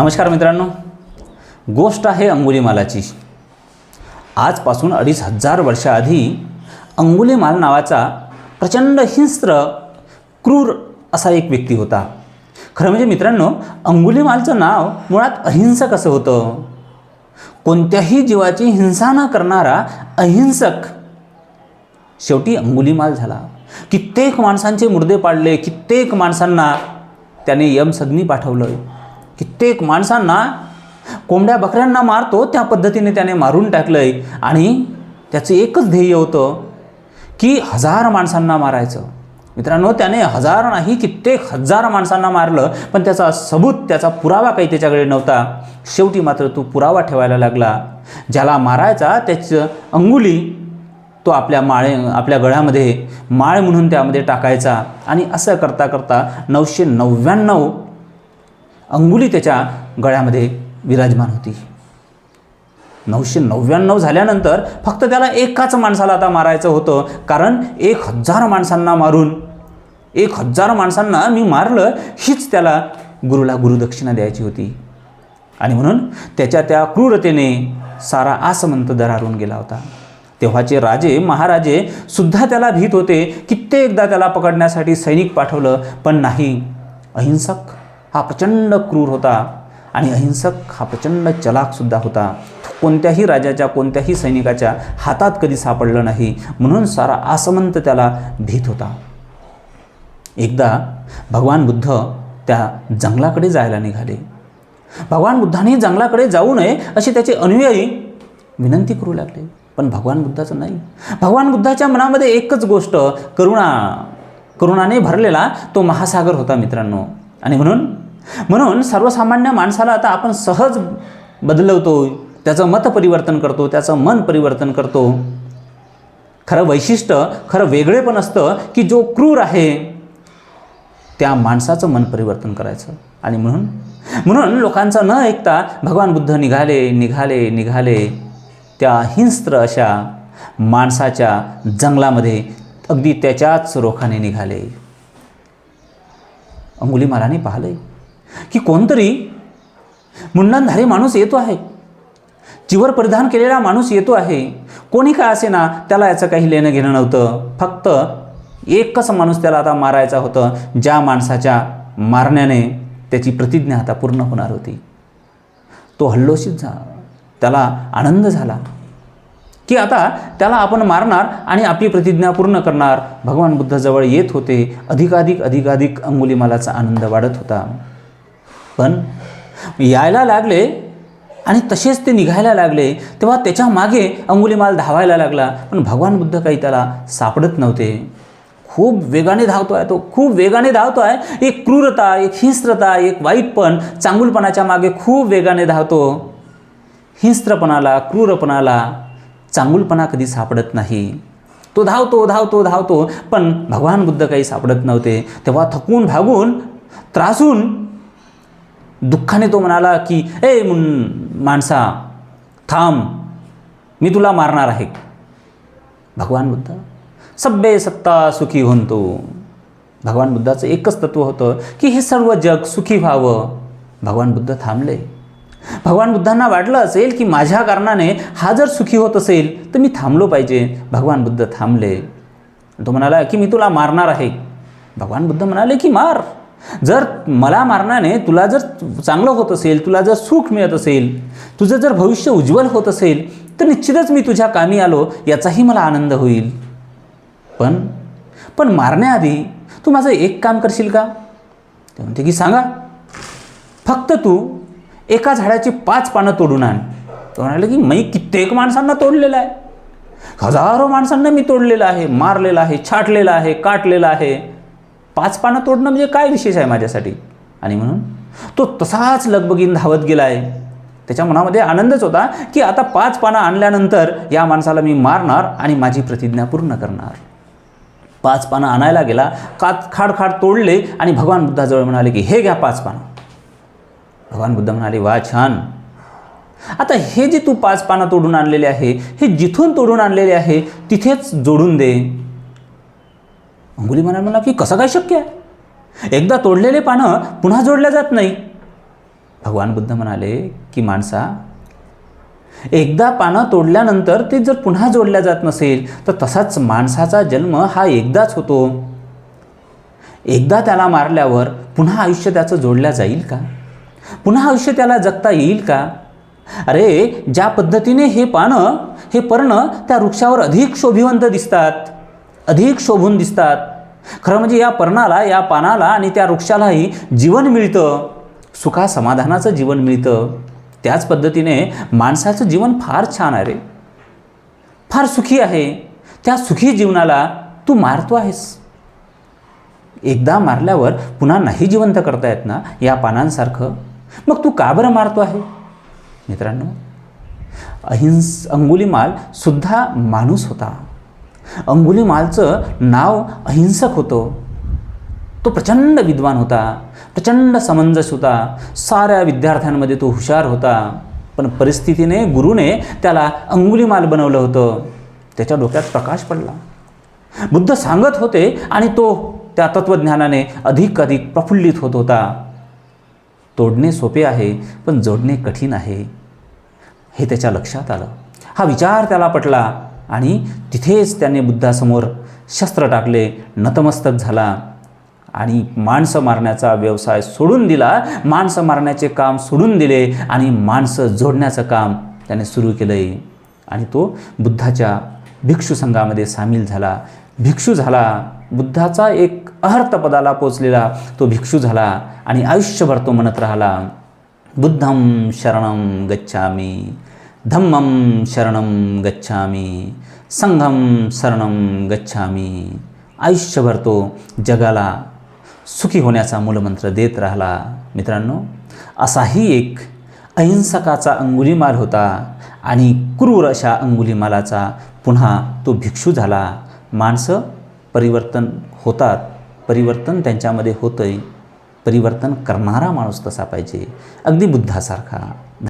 नमस्कार मित्रांनो. गोष्ट आहे अंगुलीमालाची. आजपासून अडीच हजार वर्षाआधी अंगुलीमाल नावाचा प्रचंड हिंस्त्र क्रूर असा एक व्यक्ती होता. खरं म्हणजे मित्रांनो अंगुलीमालचं नाव मुळात अहिंसक असं होतं. कोणत्याही जीवाची हिंसा न करणारा अहिंसक. शेवटी अंगुलीमाल झाला. कित्येक माणसांचे मुर्दे पाडले कित्येक माणसांना त्याने यमसदनी पाठवलं कित्येक माणसांना कोंबड्या बकऱ्यांना मारतो त्या पद्धतीने त्याने मारून टाकलंय. आणि त्याचं एकच ध्येय होतं की हजार माणसांना मारायचं. मित्रांनो त्याने हजार नाही कित्येक हजार माणसांना मारलं पण त्याचा सबूत त्याचा पुरावा काही त्याच्याकडे नव्हता. शेवटी मात्र तो पुरावा ठेवायला लागला. ज्याला मारायचा त्याचं अंगुली तो आपल्या माळे आपल्या गळ्यामध्ये माळ म्हणून त्यामध्ये टाकायचा. आणि असं करता करता नऊशे नव्याण्णव अंगुली त्याच्या गळ्यामध्ये विराजमान होती. नऊशे नव्याण्णव झाल्यानंतर फक्त त्याला एकाच माणसाला आता मारायचं होतं. कारण एक हजार माणसांना मारून एक हजार माणसांना मी मारलं हीच त्याला गुरुला गुरुदक्षिणा द्यायची होती. आणि म्हणून त्याच्या त्या क्रूरतेने सारा आसमंत दरारून गेला होता. तेव्हाचे राजे महाराजे सुद्धा त्याला भीत होते. कित्येकदा त्याला पकडण्यासाठी सैनिक पाठवलं पण नाही. अहिंसक हा प्रचंड क्रूर होता आणि अहिंसक हा प्रचंड चलाकसुद्धा होता. कोणत्याही राजाच्या कोणत्याही सैनिकाच्या हातात कधी सापडलं नाही म्हणून सारा आसमंत त्याला भीत होता. एकदा भगवान बुद्ध त्या जंगलाकडे जायला निघाले. भगवान बुद्धाने जंगलाकडे जाऊ नये असे त्याचे अनुयायी विनंती करू लागले. पण भगवान बुद्धाचं नाही. भगवान बुद्धाच्या मनामध्ये एकच गोष्ट करुणा करुणाने भरलेला तो महासागर होता मित्रांनो. आणि म्हणून म्हणून सर्वसामान्य माणसाला आता आपण सहज बदलवतो त्याचं मत परिवर्तन करतो त्याचं मन परिवर्तन करतो. खरं वैशिष्ट्य खरं वेगळे पण असतं की जो क्रूर आहे त्या माणसाचं मन परिवर्तन करायचं. आणि म्हणून म्हणून लोकांचं न ऐकता भगवान बुद्ध निघाले निघाले निघाले. त्या हिंस्त्र अशा माणसाच्या जंगलामध्ये अगदी त्याच्याच रोखाने निघाले. अंगुलीमालाने पाहिलंय. की कोणतरी मुंडणधारी माणूस येतो आहे. जीवर परिधान केलेला माणूस येतो आहे. कोणी काय असे ना त्याला याचं काही लेणं घेणं नव्हतं. फक्त एकच माणूस त्याला आता मारायचा होतं ज्या माणसाच्या मारण्याने त्याची प्रतिज्ञा आता पूर्ण होणार होती. तो हल्लोषित झाला. त्याला आनंद झाला. की आता त्याला आपण मारणार आणि आपली प्रतिज्ञा पूर्ण करणार. भगवान बुद्धाजवळ येत होते. अधिकाधिक अधिकाधिक अंगुलीमालाचा आनंद वाढत होता. पण यायला लागले आणि तसेच ते निघायला लागले. तेव्हा त्याच्यामागे अंगुलीमाल धावायला लागला. पण भगवान बुद्ध काही त्याला सापडत नव्हते. खूप वेगाने धावतो आहे तो. खूप वेगाने धावतो आहे एक क्रूरता एक हिंस्त्रता एक वाईटपण चांगुलपणाच्या मागे खूप वेगाने धावतो. हिंस्त्रपणाला क्रूरपणाला चांगुलपणा कधी सापडत नाही. तो धावतो धावतो धावतो. पण भगवान बुद्ध काही सापडत नव्हते. तेव्हा थकून भागून त्रासून दुःखाने तो म्हणाला की ए माणसा थांब मी तुला मारणार आहे. भगवान बुद्ध सभ्य सत्ता सुखी होतो भगवान बुद्धाचं एकच तत्व होतं की हे सर्व जग सुखी व्हावं. भगवान बुद्ध थांबले. भगवान बुद्धांना वाटलं असेल की माझ्या कारणाने हा जर सुखी होत असेल तर मी थांबलो पाहिजे. भगवान बुद्ध थांबले. तो म्हणाला की मी तुला मारणार आहे. भगवान बुद्ध म्हणाले की मार. जर मला मारण्याने तुला जर चांगलं होत असेल तुला जर सुख मिळत असेल तुझं जर भविष्य उज्ज्वल होत असेल तर निश्चितच मी तुझ्या कामी आलो याचाही मला आनंद होईल. पण पण मारण्याआधी तू माझं एक काम करशील का? ते म्हणते की सांगा. फक्त तू एका झाडाची पाच पानं तोडून आण. तो म्हणाले की मी कित्येक माणसांना तोडलेलं आहे. हजारो माणसांना मी तोडलेलं आहे मारलेलं आहे छाटलेलं आहे काटलेलं आहे. पाच पानं तोडणं म्हणजे काय विशेष आहे माझ्यासाठी? आणि म्हणून तो तसाच लगबगीन धावत गेला आहे त्याच्या मनामध्ये आनंदच होता की आता पाच पानं आणल्यानंतर या माणसाला मी मारणार आणि माझी प्रतिज्ञा पूर्ण करणार. पाच पानं आणायला गेला कात खाडखाड तोडले आणि भगवान बुद्धाजवळ म्हणाले की हे घ्या पाच पानं. भगवान बुद्ध म्हणाले वा छान. आता हे जे तू पाच पानं तोडून आणलेले आहे हे जिथून तोडून आणलेले आहे तिथेच जोडून दे. अंगुली म्हणाला की कसं काय शक्य आहे? एकदा तोडलेले पानं पुन्हा जोडल्या जात नाही. भगवान बुद्ध म्हणाले की माणसा एकदा पानं तोडल्यानंतर ते जर पुन्हा जोडल्या जात नसेल तर तसाच माणसाचा जन्म हा एकदाच होतो. एकदा त्याला मारल्यावर पुन्हा आयुष्य त्याचं जोडल्या जाईल का? पुन्हा आयुष्य त्याला जगता येईल का? अरे ज्या पद्धतीने हे पानं हे पर्ण त्या वृक्षावर अधिक शोभिवंत दिसतात. अधिक शोभून दिसतात. खरं म्हणजे या पर्णाला या पानाला आणि त्या वृक्षालाही जीवन मिळतं. सुखा समाधानाचं जीवन मिळतं. त्याच पद्धतीने माणसाचं जीवन फार छान आहे रे. फार सुखी आहे. त्या सुखी जीवनाला तू मारतो आहेस. एकदा मारल्यावर पुन्हा नाही जिवंत करता येत ना या पानांसारखं? मग तू का बरं मारतो आहे? मित्रांनो अहिंस अंगुलीमाल सुद्धा माणूस होता. अंगुलीमालचं नाव अहिंसक होतं. तो प्रचंड विद्वान होता प्रचंड समंजस होता साऱ्या विद्यार्थ्यांमध्ये तो हुशार होता. पण परिस्थितीने गुरुने त्याला अंगुलीमाल बनवलं होतं. त्याच्या डोक्यात प्रकाश पडला. बुद्ध सांगत होते आणि तो त्या तत्त्वज्ञानाने अधिक अधिक प्रफुल्लित होत होता. तोडणे सोपे आहे पण जोडणे कठीण आहे. हे त्याच्या लक्षात आलं. हा विचार त्याला पटला. आणि तिथेच त्याने बुद्धासमोर शस्त्र टाकले नतमस्तक झाला आणि माणसं मारण्याचा व्यवसाय सोडून दिला. माणसं मारण्याचे काम सोडून दिले आणि माणसं जोडण्याचं काम त्याने सुरू केलं. आहे आणि तो बुद्धाच्या भिक्षू संघामध्ये सामील झाला. भिक्षू झाला. बुद्धाचा एक अहर्तपदाला पोचलेला तो भिक्षू झाला आणि आयुष्यभर तो म्हणत राहिला बुद्धम शरणं गच्छामी. धम्मं शरणं गच्छामि संघम शरणं गच्छामि आयुष्यभर तो जगाला सुखी होण्याचा मूलमंत्र देत राहिला. मित्रांनो असाही एक अहिंसकाचा अंगुलीमाल होता आणि क्रूर अशा अंगुलीमालाचा पुन्हा तो भिक्षू झाला. माणसं परिवर्तन होतात परिवर्तन त्यांच्यामध्ये होतंय परिवर्तन करणारा माणूस तसा पाहिजे. अगदी बुद्धासारखा.